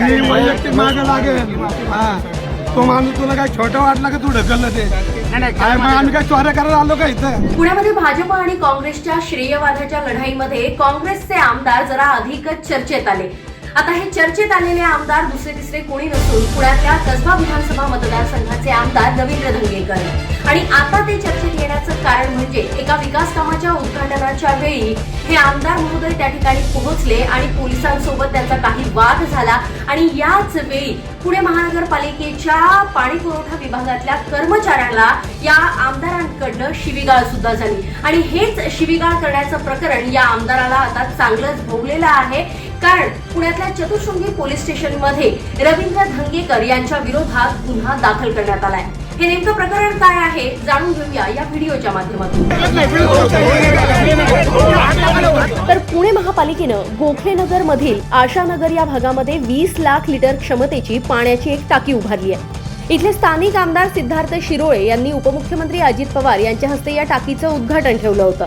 मी वैयक्तिक मागे लागेल. हा. तो माणूस तुला काय छोटा वाटला का तू ढकललं ते? काय मग आम्ही काय चोऱ्या करायला आलो का इथं? पुण्यामध्ये भाजप आणि काँग्रेसच्या श्रेयवादाच्या लढाईमध्ये काँग्रेसचे आमदार जरा अधिकच चर्चेत आले. आता हे चर्चेत आलेले आमदार दुसरे तिसरे कोणी नसून पुण्यातल्या कसबा विधानसभा मतदारसंघाचे आमदार रवींद्र धंगेकर आणि आता ते चर्चेत येण्याचं कारण म्हणजे एका विकास कामाच्या उद्घाटनाच्या वेळी हे आमदार महोदय त्या ठिकाणी पोहोचले आणि पोलिसांसोबत त्यांचा काही वाद झाला. आणि याच वेळी पुणे महानगरपालिकेच्या पाणी पुरवठा विभागातल्या कर्मचाऱ्यांना या आमदारांकडनं शिवीगाळ सुद्धा झाली. आणि हेच शिवीगाळ करण्याचं प्रकरण या आमदाराला आता चांगलंच भोगलेलं आहे. कारण पुण्यातल्या चतुशृंगी पोलीस स्टेशनमध्ये रवींद्र धंगेकर यांच्या विरोधात गुन्हा दाखल करण्यात आलाय. हे नेमकं प्रकरण काय आहे जाणून घेऊया या व्हिडिओच्या माध्यमातून. तर पुणे महापालिकेनं गोखलेनगर मधील आशानगर या भागामध्ये वीस लाख लिटर क्षमतेची पाण्याची एक टाकी उभारली आहे. इथले स्थानिक आमदार सिद्धार्थ शिरोळे यांनी उपमुख्यमंत्री अजित पवार यांच्या हस्ते या टाकीचं उद्घाटन ठेवलं होतं.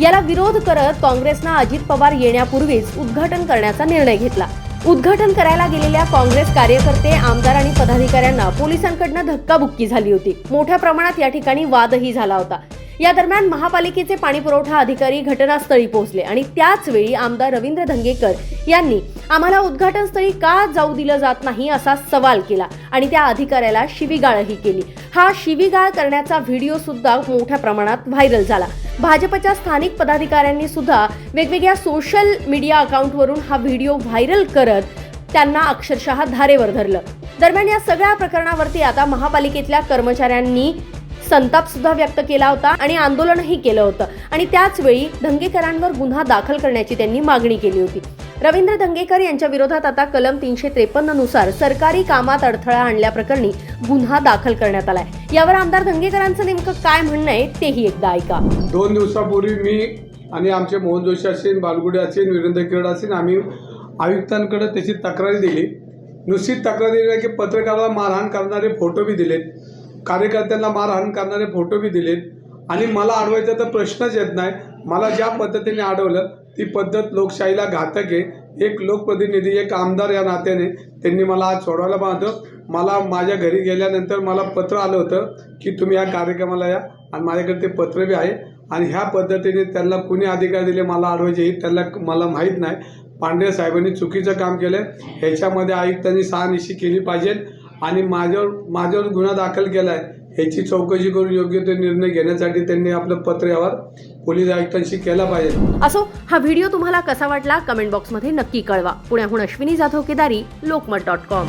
याला विरोध करत काँग्रेसनं अजित पवार येण्यापूर्वीच उद्घाटन करण्याचा निर्णय घेतला. उद्घाटन करायला गेलेल्या काँग्रेस कार्यकर्ते आमदार आणि पदाधिकाऱ्यांना पोलिसांकडनं धक्काबुक्की झाली होती. मोठ्या प्रमाणात या ठिकाणी वादही झाला होता. या दरम्यान महापालिकेचे पाणी पुरवठा अधिकारी घटनास्थळी पोहोचले आणि त्याच वेळी आमदार रवींद्र धंगेकर यांनी आम्हाला उद्घाटनस्थळी का जाऊ दिलं जात नाही असा सवाल केला आणि त्या अधिकाऱ्याला शिवीगाळही केली. हा शिवीगाळ करण्याचा व्हिडिओ सुद्धा मोठ्या प्रमाणात व्हायरल झाला. भाजपच्या स्थानिक पदाधिकाऱ्यांनी सुद्धा वेगवेगळ्या सोशल मीडिया अकाउंटवरून हा व्हिडिओ व्हायरल करत त्यांना अक्षरशः धारेवर धरलं. दरम्यान या सगळ्या प्रकरणावरती आता महापालिकेतल्या कर्मचाऱ्यांनी संताप सुद्धा व्यक्त केला होता आणि आंदोलनही केलं होतं. आणि त्याच वेळी दंगेकरांवर गुन्हा दाखल करण्याची त्यांनी मागणी केली होती. रवींद्र दंगेकर यांच्या विरोधात आता कलम तीनशे त्रेपन्ननुसार सरकारी कामात अडथळा आणल्याप्रकरणी गुन्हा दाखल करण्यात आलाय. यावर आमदार दंगेकरांचं नेमकं काय म्हणणं आहे तेही एकदा ऐका. दोन दिवसापूर्वी मी आणि आमचे मोहन जोशी असेल बालगुडे असेल वीरेंद्र किरड असेल आम्ही आयुक्तांकडे त्याची तक्रारी दिली. नुसती तक्रार दिली की पत्रकाराला मारहाण करणारे फोटो बी दिलेत. कार्यकर्त्यांना मारहाण करणारे फोटो बी दिलेत. आणि मला अडवायचा तर प्रश्नच येत नाही. मला ज्या पद्धतीने अडवलं ती पद्धत लोकशाहीला घातक आहे. एक लोकप्रतिनिधी एक आमदार या नात्याने त्यांनी मला आज सोडवायला पाहतं मला माझ्या घरी गेल्यानंतर मला पत्र आलं होतं की तुम्ही या कार्यक्रमाला या. आणि माझ्याकडे ते पत्र बी आहे. आणि ह्या पद्धतीने त्यांना कुणी अधिकार दिले मला अडवायचे हे त्यांना मला माहीत नाही. पांडे साहेबांनी चुकीचं काम केलं ह्याच्यामध्ये आयुक्तांनी सहानिशी केली पाहिजे आणि माझ्यावर माझ्यावर गुन्हा दाखल केला आहे ह्याची चौकशी करून योग्य ते निर्णय घेण्यासाठी त्यांनी आपलं पत्र यावर पोलीस आयुक्तांशी केला पाहिजे. असो हा व्हिडिओ तुम्हाला कसा वाटला कमेंट बॉक्समध्ये नक्की कळवा. पुण्याहून अश्विनी जाधव केदारी लोकमत डॉट कॉम.